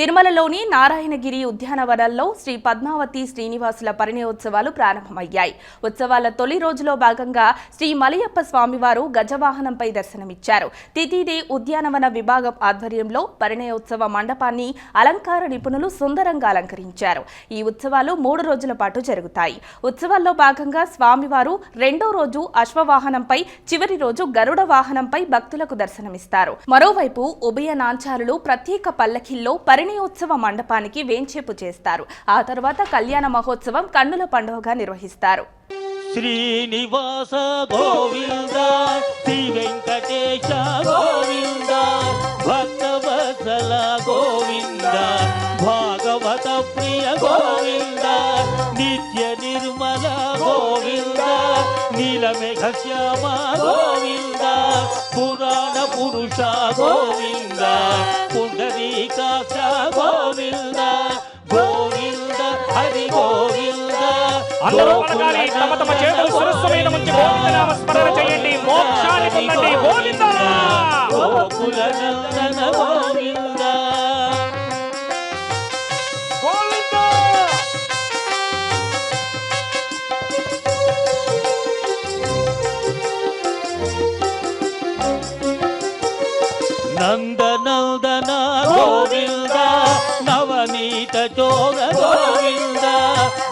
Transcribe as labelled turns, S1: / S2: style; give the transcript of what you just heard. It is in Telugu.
S1: తిరుమలలోని నారాయణగిరి ఉద్యానవనంలో శ్రీ పద్మావతి శ్రీనివాసుల పరిణయోత్సవాలు ప్రారంభమయ్యాయి. ఉత్సవాల తొలి రోజులో భాగంగా శ్రీ మలయప్ప స్వామివారు గజవాహనంపై దర్శనమిచ్చారు. తితిదే ఉద్యానవన విభాగం ఆధ్వర్యంలో పరిణయోత్సవ మండపాన్ని అలంకార నిపుణులు సుందరంగా అలంకరించారు. ఈ ఉత్సవాలు మూడు రోజుల పాటు జరుగుతాయి. ఉత్సవాల్లో భాగంగా స్వామివారు రెండో రోజు అశ్వవాహనంపై చివరి రోజు గరుడ వాహనంపై భక్తులకు దర్శనమిస్తారు. మరోవైపు ఉభయ నాంచారులు ప్రత్యేక పల్లకిల్లో పరిణయోత్సవ మండపానికి వేంచేపు చేస్తారు. ఆ తర్వాత కళ్యాణ మహోత్సవం కన్నుల పండుగగా నిర్వహిస్తారు.
S2: శ్రీనివాస గోవింద శ్రీ వెంకటేశ గోవింద భక్తవత్సల గోవింద భాగవత ప్రియ గోవింద నిత్య నిర్మల గోవింద నీలమేఘ శ్యామ గోవింద పురాణ పురుష గోవింద.
S3: అందరూ పలకాలి తమ తమ చేతులు శిరస్సు మీద ఉంచి గోవిందనామ స్మరణ చేయండి. మోక్షాన్ని పొందండి. గోవింద.
S2: గోకుల నందన గోవింద.
S3: గోవింద!
S2: నందనందన గోవింద. నవనీత గోవింద